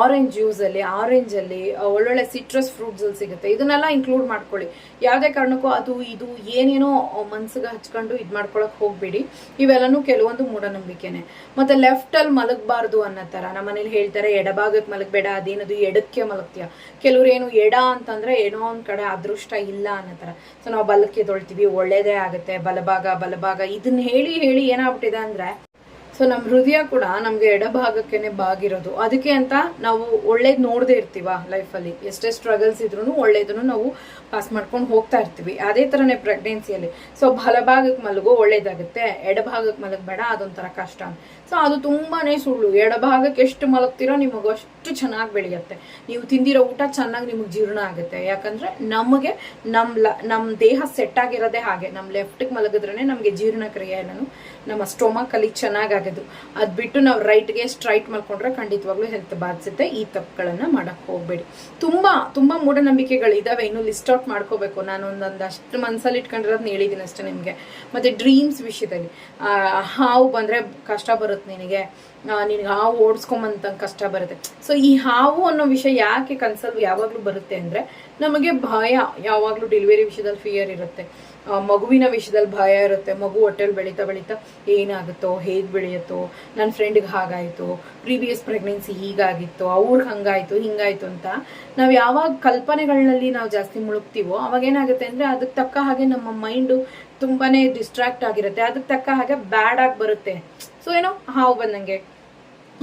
ಆರೆಂಜ್ ಜ್ಯೂಸಲ್ಲಿ ಆರೆಂಜಲ್ಲಿ ಒಳ್ಳೊಳ್ಳೆ ಸಿಟ್ರಸ್ ಫ್ರೂಟ್ಸಲ್ಲಿ ಸಿಗುತ್ತೆ. ಇದನ್ನೆಲ್ಲ ಇನ್ಕ್ಲೂಡ್ ಮಾಡ್ಕೊಳ್ಳಿ. ಯಾವುದೇ ಕಾರಣಕ್ಕೂ ಅದು, ಇದು ಏನೇನೋ ಮನ್ಸಿಗೆ ಹಚ್ಕೊಂಡು ಇದು ಮಾಡ್ಕೊಳಕ್ಕೆ ಹೋಗಬೇಡಿ. ಇವೆಲ್ಲನೂ ಕೆಲವೊಂದು ಮೂಢನಂಬಿಕೆನೆ. ಮತ್ತು ಲೆಫ್ಟಲ್ಲಿ ಮಲಗಬಾರ್ದು ಅನ್ನೋ ಥರ. ನಮ್ಮ ಮನೇಲಿ ಹೇಳ್ತಾರೆ, ಎಡಭಾಗಕ್ಕೆ ಮಲಗಬೇಡ, ಅದೇನದು ಎಡಕ್ಕೆ ಮಲಗ್ತೀಯ. ಕೆಲವ್ರು ಏನು ಎಡ ಅಂತಂದರೆ ಏನೋ ಒಂದು ಕಡೆ ಅದೃಷ್ಟ ಇಲ್ಲ ಅನ್ನೋ ಥರ. ಸೊ ನಾವು ಬಲಕ್ಕೆ ತೊಳ್ತೀವಿ, ಒಳ್ಳೇದೇ ಆಗುತ್ತೆ, ಬಲಭಾಗ ಬಲಭಾಗ. ಇದನ್ನ ಹೇಳಿ ಹೇಳಿ ಏನಾಗ್ಬಿಟ್ಟಿದೆ ಅಂದರೆ ಸೊ ನಮ್ಮ ಹೃದಯ ಕೂಡ ನಮಗೆ ಎಡಭಾಗಕ್ಕೇನೆ ಬಾಗಿರೋದು. ಅದಕ್ಕೆ ಅಂತ ನಾವು ಒಳ್ಳೇದು ನೋಡದೇ ಇರ್ತೀವ ಲೈಫಲ್ಲಿ? ಎಷ್ಟೇ ಸ್ಟ್ರಗಲ್ಸ್ ಇದ್ರೂ ಒಳ್ಳೇದನ್ನು ನಾವು ಪಾಸ್ ಮಾಡ್ಕೊಂಡು ಹೋಗ್ತಾ ಇರ್ತೀವಿ. ಅದೇ ಥರನೇ ಪ್ರೆಗ್ನೆನ್ಸಿಯಲ್ಲಿ ಸೊ ಬಲಭಾಗಕ್ಕೆ ಮಲಗೋ ಒಳ್ಳೇದಾಗುತ್ತೆ ಎಡಭಾಗಕ್ಕೆ ಮಲಗಬೇಡ ಅದೊಂಥರ ಕಷ್ಟ ಸೊ ಅದು ತುಂಬಾನೇ ಸುಳ್ಳು. ಎಡಭಾಗಕ್ಕೆ ಎಷ್ಟು ಮಲಗ್ತೀರೋ ನಿಮಗೆ ಅಷ್ಟು ಚೆನ್ನಾಗಿ ಬೆಳೆಯುತ್ತೆ. ನೀವು ತಿಂದಿರೋ ಊಟ ಚೆನ್ನಾಗಿ ನಿಮಗೆ ಜೀರ್ಣ ಆಗುತ್ತೆ. ಯಾಕಂದ್ರೆ ನಮಗೆ ನಮ್ಮ ಲ ನಮ್ಮ ದೇಹ ಸೆಟ್ ಆಗಿರೋದೇ ಹಾಗೆ. ನಮ್ಮ ಲೆಫ್ಟಿಗೆ ಮಲಗಿದ್ರೇ ನಮಗೆ ಜೀರ್ಣಕ್ರಿಯೆ ಎಲ್ಲನೂ ನಮ್ಮ ಸ್ಟೊಮಕಲ್ಲಿ ಚೆನ್ನಾಗಾಗೋದು ಅದು ಬಿಟ್ಟು ನಾವು ರೈಟ್ಗೆ ಸ್ಟ್ರೈಟ್ ಮಾಡ್ಕೊಂಡ್ರೆ ಖಂಡಿತವಾಗ್ಲೂ ಹೆಲ್ತ್ ಬಾಧಿಸುತ್ತೆ. ಈ ತಪ್ಪುಗಳನ್ನು ಮಾಡೋಕ್ಕೆ ಹೋಗಬೇಡಿ. ತುಂಬ ತುಂಬ ಮೂಢನಂಬಿಕೆಗಳು ಇದಾವೆ. ಇನ್ನು ಲಿಸ್ಟ್ ಔಟ್ ಮಾಡ್ಕೋಬೇಕು. ನಾನು ಒಂದೊಂದು ಅಷ್ಟು ಮನಸ್ಸಲ್ಲಿ ಇಟ್ಕೊಂಡಿರೋದನ್ನ ಹೇಳಿದ್ದೀನಿ ಅಷ್ಟೇ ನಿಮಗೆ. ಮತ್ತು ಡ್ರೀಮ್ಸ್ ವಿಷಯದಲ್ಲಿ. ಹಾವು ಬಂದರೆ ಕಷ್ಟ ಬರುತ್ತೆ ನಿನಗೆ. ನಿನಗೆ ಹಾವು ಓಡಿಸ್ಕೊಂಬಂತ ಕಷ್ಟ ಬರುತ್ತೆ. ಸೊ ಈ ಹಾವು ಅನ್ನೋ ವಿಷಯ ಯಾಕೆ ಕನ್ಸಲ್ ಯಾವಾಗಲೂ ಬರುತ್ತೆ ಅಂದರೆ, ನಮಗೆ ಭಯ. ಯಾವಾಗಲೂ ಡೆಲಿವರಿ ವಿಷಯದಲ್ಲಿ ಫಿಯರ್ ಇರುತ್ತೆ. ಮಗುವಿನ ವಿಷಯದಲ್ಲಿ ಭಯ ಇರುತ್ತೆ. ಮಗು ಹೊಟ್ಟೆಲಿ ಬೆಳೀತಾ ಬೆಳೀತಾ ಏನಾಗುತ್ತೋ, ಹೇಗ್ ಬೆಳೆಯುತ್ತೋ ನನ್ನ ಫ್ರೆಂಡ್ಗೆ ಹಾಗಾಯಿತು ಪ್ರೀವಿಯಸ್ ಪ್ರೆಗ್ನೆನ್ಸಿ ಹೀಗಾಗಿತ್ತು, ಅವ್ರಿಗೆ ಹಂಗಾಯ್ತು, ಹಿಂಗಾಯ್ತು ಅಂತ ನಾವು ಯಾವಾಗ ಕಲ್ಪನೆಗಳಲ್ಲಿ ನಾವು ಜಾಸ್ತಿ ಮುಳುಗ್ತೀವೋ, ಅವಾಗ ಏನಾಗುತ್ತೆ ಅಂದರೆ ಅದಕ್ಕೆ ತಕ್ಕ ಹಾಗೆ ನಮ್ಮ ಮೈಂಡು ತುಂಬಾನೇ ಡಿಸ್ಟ್ರಾಕ್ಟ್ ಆಗಿರುತ್ತೆ. ಅದಕ್ಕೆ ತಕ್ಕ ಹಾಗೆ ಬ್ಯಾಡ್ ಆಗಿ ಬರುತ್ತೆ. ಸೊ ಏನೋ ಹಾವು ಬಂದಂಗೆ.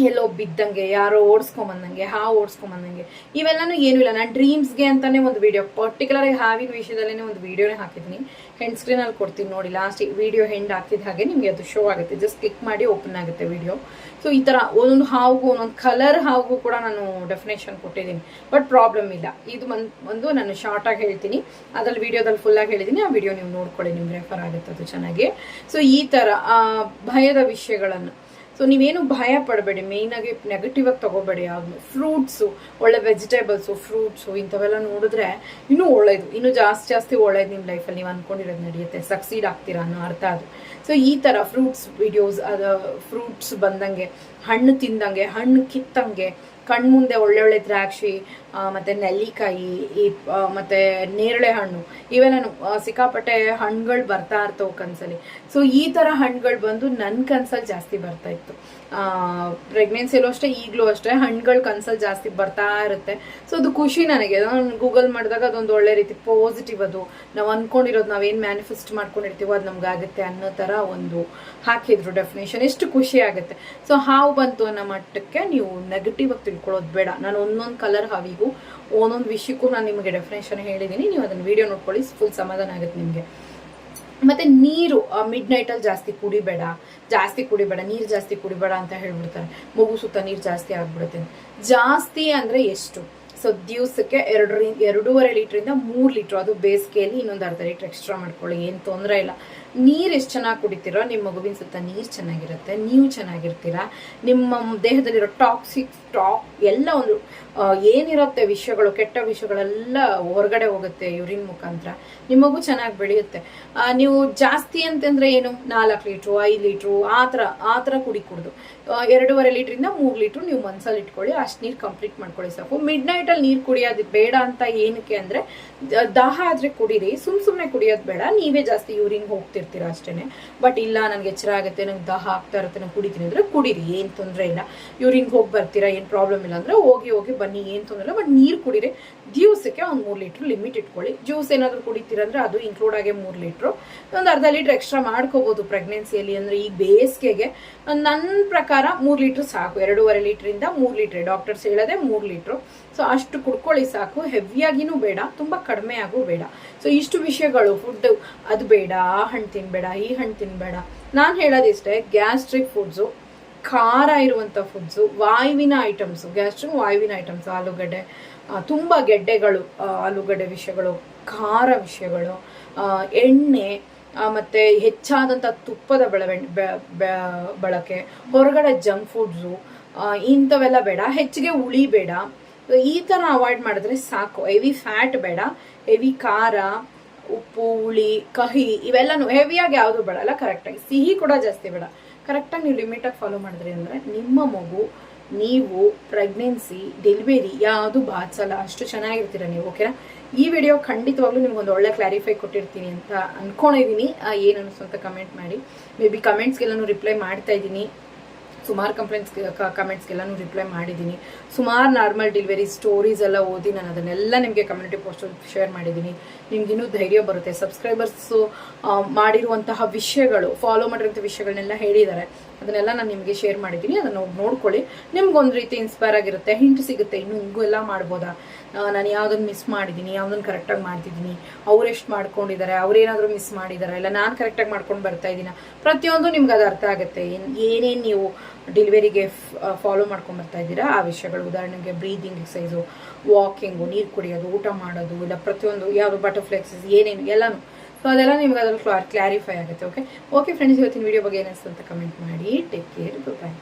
ಎಲ್ಲೋ ಬಿದ್ದಂಗೆ, ಯಾರೋ ಓಡಿಸ್ಕೊಂಬಂದಂಗೆ ಹಾವು ಓಡಿಸ್ಕೊಂಬಂದಂಗೆ. ಇವೆಲ್ಲನೂ ಏನೂ ಇಲ್ಲ. ನಾನು ಡ್ರೀಮ್ಸ್ಗೆ ಅಂತಲೇ ಒಂದು ವೀಡಿಯೋ ಪರ್ಟಿಕ್ಯುಲರ್ ಆಗಿ ಹಾವಿನ ವಿಷಯದಲ್ಲೇ ಒಂದು ವೀಡಿಯೋನೇ ಹಾಕಿದ್ದೀನಿ. ಹೆಂಡ್ ಸ್ಕ್ರೀನಲ್ಲಿ ಕೊಡ್ತೀನಿ ನೋಡಿ ಲಾಸ್ಟ್ ವೀಡಿಯೋ ಹೆಂಡ್ ಹಾಕಿದ ಹಾಗೆ ನಿಮಗೆ ಅದು ಶೋ ಆಗುತ್ತೆ. ಜಸ್ಟ್ ಕ್ಲಿಕ್ ಮಾಡಿ ಓಪನ್ ಆಗುತ್ತೆ ವಿಡಿಯೋ ಸೊ ಈ ಥರ ಒಂದೊಂದು ಹಾವುಗೂ, ಒಂದೊಂದು ಕಲರ್ ಹಾವುಗೂ ಕೂಡ ನಾನು ಡೆಫಿನೇಷನ್ ಕೊಟ್ಟಿದ್ದೀನಿ. ಬಟ್ ಪ್ರಾಬ್ಲಮ್ ಇಲ್ಲ. ಇದು ಒಂದು ನಾನು ಶಾರ್ಟಾಗಿ ಹೇಳ್ತೀನಿ. ಅದರಲ್ಲಿ ವಿಡಿಯೋದಲ್ಲಿ ಫುಲ್ಲಾಗಿ ಹೇಳಿದ್ದೀನಿ. ಆ ವಿಡಿಯೋ ನೀವು ನೋಡ್ಕೊಳ್ಳಿ, ನಿಮ್ಗೆ ರೆಫರ್ ಆಗುತ್ತೆ ಅದು ಚೆನ್ನಾಗಿ. ಸೊ ಈ ಥರ ಭಯದ ವಿಷಯಗಳನ್ನು. ಸೊ ನೀವೇನು ಭಯ ಪಡಬೇಡಿ. ಮೇಯ್ನಾಗಿ ನೆಗೆಟಿವ್ ಆಗಿ ತಗೋಬೇಡಿ. ಯಾವ್ದು ಫ್ರೂಟ್ಸು ಒಳ್ಳೆ ವೆಜಿಟೇಬಲ್ಸು ಫ್ರೂಟ್ಸು ಇಂಥವೆಲ್ಲ ನೋಡಿದ್ರೆ ಇನ್ನೂ ಒಳ್ಳೇದು. ಇನ್ನೂ ಜಾಸ್ತಿ ಜಾಸ್ತಿ ಒಳ್ಳೇದು ನಿಮ್ಮ ಲೈಫಲ್ಲಿ ನೀವು ಅನ್ಕೊಂಡಿರೋದು ನಡೆಯುತ್ತೆ. ಸಕ್ಸೀಡ್ ಆಗ್ತೀರಾ ಅನ್ನೋ ಅರ್ಥ ಅದು. ಸೊ ಈ ಥರ ಫ್ರೂಟ್ಸ್ ವಿಡಿಯೋಸ್ ಅದು ಫ್ರೂಟ್ಸ್ ಬಂದಂಗೆ, ಹಣ್ಣು ತಿಂದಂಗೆ, ಹಣ್ಣು ಕಿತ್ತಂಗೆ ಕಣ್ಮುಂದೆ ಒಳ್ಳೆ ಒಳ್ಳೆ ದ್ರಾಕ್ಷಿ ಮತ್ತೆ ನೆಲ್ಲಿಕಾಯಿ ಈ ಮತ್ತೆ ನೇರಳೆ ಹಣ್ಣು ಇವೆಲ್ಲನು ಆ, ಸಿಕ್ಕಾಪಟ್ಟೆ ಹಣ್ಣುಗಳು ಬರ್ತಾ ಇರ್ತವೆ ಕನ್ಸಲ್ಲಿ. ಸೊ ಈ ಥರ ಹಣ್ಣುಗಳು ಬಂದು ನನ್ನ ಕನ್ಸಲ್ಲಿ ಜಾಸ್ತಿ ಬರ್ತಾ ಇತ್ತು. ಪ್ರೆಗ್ನೆನ್ಸಿಲೂ ಅಷ್ಟೇ, ಈಗಲೂ ಅಷ್ಟೇ, ಹಣ್ಣುಗಳು ಕನ್ಸಲ್ಲಿ ಜಾಸ್ತಿ ಬರ್ತಾ ಇರುತ್ತೆ. ಸೊ ಅದು ಖುಷಿ ನನಗೆ. ನಾನು ಗೂಗಲ್ ಮಾಡಿದಾಗ ಅದೊಂದು ಒಳ್ಳೆ ರೀತಿ ಪಾಸಿಟಿವ್ ಅದು. ನಾವು ಅಂದ್ಕೊಂಡಿರೋದು ನಾವೇನು ಮ್ಯಾನಿಫೆಸ್ಟ್ ಮಾಡ್ಕೊಂಡಿರ್ತೀವೋ ಅದು ನಮ್ಗೆ ಆಗುತ್ತೆ ಅನ್ನೋ ಥರ ಒಂದು ಹಾಕಿದ್ರು ಡೆಫಿನೇಷನ್ ಎಷ್ಟು ಖುಷಿ ಆಗುತ್ತೆ. ಸೊ ಹಾವು ಬಂತು ಅನ್ನೋ ಮಟ್ಟಕ್ಕೆ ನೀವು ನೆಗೆಟಿವ್ ಆಗಿ ತಿಳ್ಕೊಳ್ಳೋದು ಬೇಡ. ನಾನು ಒಂದೊಂದು ಕಲರ್ ಹಾವಿಗೂ, ಒಂದೊಂದು ವಿಷಯಕ್ಕೂ ನಾನು ನಿಮಗೆ ಡೆಫಿನೇಷನ್ ಹೇಳಿದ್ದೀನಿ ನೀವು ಅದನ್ನು ವಿಡಿಯೋ ನೋಡ್ಕೊಳ್ಳಿ ಫುಲ್ ಸಮಾಧಾನ ಆಗುತ್ತೆ ನಿಮಗೆ. ಮತ್ತೆ ನೀರು ಮಿಡ್ ನೈಟಲ್ಲಿ ಜಾಸ್ತಿ ಕುಡಿಬೇಡ ಜಾಸ್ತಿ ಕುಡಿಬೇಡ, ನೀರು ಜಾಸ್ತಿ ಕುಡಿಬೇಡ ಅಂತ ಹೇಳ್ಬಿಡ್ತಾರೆ. ಮಗು ಸುತ್ತ ನೀರು ಜಾಸ್ತಿ ಆಗ್ಬಿಡುತ್ತೆ. ಜಾಸ್ತಿ ಅಂದ್ರೆ ಎಷ್ಟು? ಸೊ ದಿವಸಕ್ಕೆ ಎರಡರಿ, ಎರಡೂವರೆ ಲೀಟ್ರಿಂದ ಮೂರು ಲೀಟ್ರ್. ಅದು ಬೇಸಿಗೆಯಲ್ಲಿ ಇನ್ನೊಂದು ಅರ್ಧ ಲೀಟ್ರ್ ಎಕ್ಸ್ಟ್ರಾ ಮಾಡ್ಕೊಳ್ಳಿ, ಏನು ತೊಂದರೆ ಇಲ್ಲ. ನೀರು ಎಷ್ಟು ಚೆನ್ನಾಗಿ ಕುಡಿತೀರೋ ನಿಮ್ಮ ಮಗುವಿನ ಸುತ್ತ ನೀರು ಚೆನ್ನಾಗಿರುತ್ತೆ, ನೀವು ಚೆನ್ನಾಗಿರ್ತೀರಾ. ನಿಮ್ಮ ದೇಹದಲ್ಲಿರೋ ಟಾಕ್ಸಿಕ್ ಟಾಕ್ ಎಲ್ಲ ಒಂದು ಏನಿರುತ್ತೆ ವಿಷಯಗಳು, ಕೆಟ್ಟ ವಿಷಯಗಳೆಲ್ಲ ಹೊರಗಡೆ ಹೋಗುತ್ತೆ ಯೂರಿನ್ ಮುಖಾಂತರ. ನಿಮ್ಮ ಮಗು ಚೆನ್ನಾಗಿ ಬೆಳೆಯುತ್ತೆ. ನೀವು ಜಾಸ್ತಿ ಅಂತಂದ್ರೆ ಏನು? ನಾಲ್ಕು ಲೀಟ್ರು, ಐದು ಲೀಟ್ರು, ಆ ಥರ ಆ ಥರ ಕುಡಿ ಕುಡ್ದು ಎರಡೂವರೆ ಲೀಟ್ರಿಂದ ಮೂರು ಲೀಟ್ರ್ ನೀವು ಮನ್ಸಲ್ಲಿ ಇಟ್ಕೊಳ್ಳಿ, ಅಷ್ಟು ನೀರು ಕಂಪ್ಲೀಟ್ ಮಾಡ್ಕೊಳ್ಳಿ ಸಾಕು. ಮಿಡ್ ನೈಟಲ್ಲಿ ನೀರು ಕುಡಿಯೋದು ಬೇಡ ಅಂತ ಏನಕ್ಕೆ ಅಂದರೆ ದಾಹ ಆದರೆ ಕುಡೀರಿ, ಸುಮ್ ಸುಮ್ಮನೆ ಕುಡಿಯೋದು ಬೇಡ, ನೀವೇ ಜಾಸ್ತಿ ಯೂರಿನ್ ಹೋಗ್ತಿರ್ತೀರ ಅಷ್ಟೇ ಬಟ್ ಇಲ್ಲ, ನನಗೆ ಎಚ್ಚರ ಆಗುತ್ತೆ, ನಂಗೆ ದಾಹ ಆಗ್ತಾ ಇರುತ್ತೆ, ನಾನು ಕುಡಿತೀನಿ ಅಂದರೆ ಕುಡೀರಿ, ಏನು ತೊಂದರೆ ಇಲ್ಲ. ಯೂರಿನ್ಗೆ ಹೋಗಿ ಬರ್ತೀರಾ, ಏನು ಪ್ರಾಬ್ಲಮ್ ಇಲ್ಲ ಅಂದರೆ ಹೋಗಿ ಹೋಗಿ ಬನ್ನಿ, ಏನು ತೊಂದರೆ ಇಲ್ಲ. ಬಟ್ ನೀರು ಕುಡೀರಿ, ದಿವಸಕ್ಕೆ ಒಂದು ಮೂರು ಲೀಟ್ರ್ ಲಿಮಿಟ್ ಇಟ್ಕೊಳ್ಳಿ. ಜ್ಯೂಸ್ ಏನಾದರೂ ಕುಡಿತೀರ ಅಂದರೆ ಅದು ಇನ್ಕ್ಲೂಡ್ ಆಗಿ ಮೂರು ಲೀಟ್ರು. ಒಂದು ಅರ್ಧ ಲೀಟ್ರ್ ಎಕ್ಸ್ಟ್ರಾ ಮಾಡ್ಕೋಬೋದು ಪ್ರೆಗ್ನೆನ್ಸಿಯಲ್ಲಿ ಅಂದರೆ ಈ ಬೇಸಿಗೆಗೆ. ನನ್ನ ಪ್ರಕಾರ ಮೂರು ಲೀಟ್ರ್ ಸಾಕು. ಎರಡೂವರೆ ಲೀಟ್ರಿಂದ ಮೂರು ಲೀಟ್ರ್. ಡಾಕ್ಟರ್ಸ್ ಹೇಳೋದೆ ಮೂರು ಲೀಟ್ರು. ಸೊ ಅಷ್ಟು ಕುಡ್ಕೊಳ್ಳಿ ಸಾಕು. ಹೆವಿಯಾಗಿನೂ ಬೇಡ. ತುಂಬ ಕಡಿಮೆ ಆಗೂ ಬೇಡ. ಸೊ ಇಷ್ಟು ವಿಷಯಗಳು ಫುಡ್ ಅದು ಬೇಡ, ಆ ಹಣ್ಣು ತಿನ್ಬೇಡ, ಈ ಹಣ್ಣು ತಿನ್ಬೇಡ. ನಾನು ಹೇಳೋದಿಷ್ಟೇ ಗ್ಯಾಸ್ಟ್ರಿಕ್ ಫುಡ್ಸು ಖಾರ ಇರುವಂಥ ಫುಡ್ಸು ವಾಯುವಿನ ಐಟಮ್ಸು ಗ್ಯಾಸ್ಟ್ರಿಕ್ ವಾಯುವಿನ ಐಟಮ್ಸ್ ಆಲೂಗಡ್ಡೆ ತುಂಬ ಗೆಡ್ಡೆಗಳು ಆಲೂಗಡ್ಡೆ ವಿಷಯಗಳು, ಖಾರ ವಿಷಯಗಳು ಎಣ್ಣೆ ಮತ್ತೆ ಹೆಚ್ಚಾದಂಥ ತುಪ್ಪದ ಬೆಳವೆ ಬಳಕೆ, ಹೊರಗಡೆ ಜಂಕ್ ಫುಡ್ಸು ಇಂಥವೆಲ್ಲ ಬೇಡ, ಹೆಚ್ಚಿಗೆ ಉಳಿ ಬೇಡ. ಈ ಥರ ಅವಾಯ್ಡ್ ಮಾಡಿದ್ರೆ ಸಾಕು. ಹೆವಿ ಫ್ಯಾಟ್ ಬೇಡ ಹೆವಿ ಖಾರ, ಉಪ್ಪು, ಹುಳಿ, ಕಹಿ, ಇವೆಲ್ಲನೂ ಹೆವಿಯಾಗಿ ಯಾವುದು ಬೇಡಲ್ಲ ಕರೆಕ್ಟಾಗಿ ಸಿಹಿ ಕೂಡ ಜಾಸ್ತಿ ಬೇಡ. ಕರೆಕ್ಟಾಗಿ ನೀವು ಲಿಮಿಟಾಗಿ ಫಾಲೋ ಮಾಡಿದ್ರಿ ಅಂದರೆ ನಿಮ್ಮ ಮಗು ನೀವು ಪ್ರೆಗ್ನೆನ್ಸಿ ಡೆಲಿವರಿ ಯಾವುದು ಬಾಚಲ್ಲ ಅಷ್ಟು ಚೆನ್ನಾಗಿರ್ತೀರ ನೀವು ಓಕೆನಾ ಈ ವಿಡಿಯೋ ಖಂಡಿತವಾಗ್ಲೂ ನಿಮ್ಗೊಂದು ಒಳ್ಳೆ ಕ್ಲಾರಿಫೈ ಕೊಟ್ಟಿರ್ತೀನಿ ಅಂತ ಅನ್ಕೊಂಡಿದ್ದೀನಿ ಏನು ಅನಿಸ್ತು ಅಂತ ಕಮೆಂಟ್ ಮಾಡಿ ಮೇ ಬಿ ಕಮೆಂಟ್ಸ್ಗೆಲ್ಲನೂ ರಿಪ್ಲೈ ಮಾಡ್ತಾ ಇದ್ದೀನಿ ಸುಮಾರು ಕಂಪ್ಲೇಂಟ್ಸ್ ಕಮೆಂಟ್ಸ್ಗೆಲ್ಲನೂ ರಿಪ್ಲೈ ಮಾಡಿದ್ದೀನಿ ಸುಮಾರು ನಾರ್ಮಲ್ ಡೆಲಿವರಿ ಸ್ಟೋರೀಸ್ ಎಲ್ಲ ಓದಿ ನಾನು ಅದನ್ನೆಲ್ಲ ನಿಮಗೆ ಕಮ್ಯುನಿಟಿ ಪೋಸ್ಟಲ್ಲಿ ಶೇರ್ ಮಾಡಿದ್ದೀನಿ ನಿಮ್ಗೆ ಇನ್ನೂ ಧೈರ್ಯ ಬರುತ್ತೆ. ಸಬ್ಸ್ಕ್ರೈಬರ್ಸು ಮಾಡಿರುವಂತಹ ವಿಷಯಗಳು ಫಾಲೋ ಮಾಡಿರುವಂಥ ವಿಷಯಗಳನ್ನೆಲ್ಲ ಹೇಳಿದ್ದಾರೆ. ಅದನ್ನೆಲ್ಲ ನಾನು ನಿಮಗೆ ಶೇರ್ ಮಾಡಿದ್ದೀನಿ. ಅದನ್ನು ನೋಡ್ಕೊಳ್ಳಿ. ನಿಮ್ಗೊಂದು ರೀತಿ ಇನ್ಸ್ಪೈರ್ ಆಗಿರುತ್ತೆ. ಹಿಂಟ್ ಸಿಗುತ್ತೆ. ಇನ್ನು ಹಿಂಗೂ ಎಲ್ಲ ಮಾಡ್ಬೋದಾ? ನಾನು ಯಾವುದನ್ನು ಮಿಸ್ ಮಾಡಿದ್ದೀನಿ ಯಾವುದನ್ನು ಕರೆಕ್ಟಾಗಿ ಮಾಡ್ತಿದ್ದೀನಿ ಅವ್ರೆಷ್ಟು ಮಾಡ್ಕೊಂಡಿದ್ದಾರೆ ಅವ್ರೇನಾದರೂ ಮಿಸ್ ಮಾಡಿದ್ದಾರೆ ಇಲ್ಲ ನಾನು ಕರೆಕ್ಟಾಗಿ ಮಾಡ್ಕೊಂಡು ಬರ್ತಾ ಇದ್ದೀನ? ಪ್ರತಿಯೊಂದು ನಿಮ್ಗೆ ಅದು ಅರ್ಥ ಆಗುತ್ತೆ. ಏನು, ಏನೇನು ನೀವು ಡೆಲಿವರಿಗೆ ಫಾಲೋ ಮಾಡ್ಕೊಂಡು ಬರ್ತಾ ಇದ್ದೀರಾ? ಆ ವಿಷಯಗಳು, ಉದಾಹರಣೆಗೆ ಬ್ರೀದಿಂಗ್ ಎಕ್ಸಸೈಸು ವಾಕಿಂಗು ನೀರು ಕುಡಿಯೋದು, ಊಟ ಮಾಡೋದು, ಇಲ್ಲ ಪ್ರತಿಯೊಂದು, ಯಾವುದು ಬಟರ್ಫ್ಲೈ ಎಕ್ಸಸೈಸ್ ಏನೇನು, ಎಲ್ಲನೂ. ಸೊ ಅದೆಲ್ಲ ನಿಮ್ಗೆ ಅದ್ರಲ್ಲಿ ಕ್ಲಾರಿಫೈ ಆಗುತ್ತೆ ಓಕೆ ಓಕೆ ಫ್ರೆಂಡ್ಸ್ ಇವತ್ತಿನ ವಿಡಿಯೋ ಬಗ್ಗೆ ಏನಿಸ್ತು ಅಂತ ಕಮೆಂಟ್ ಮಾಡಿ. Take care bye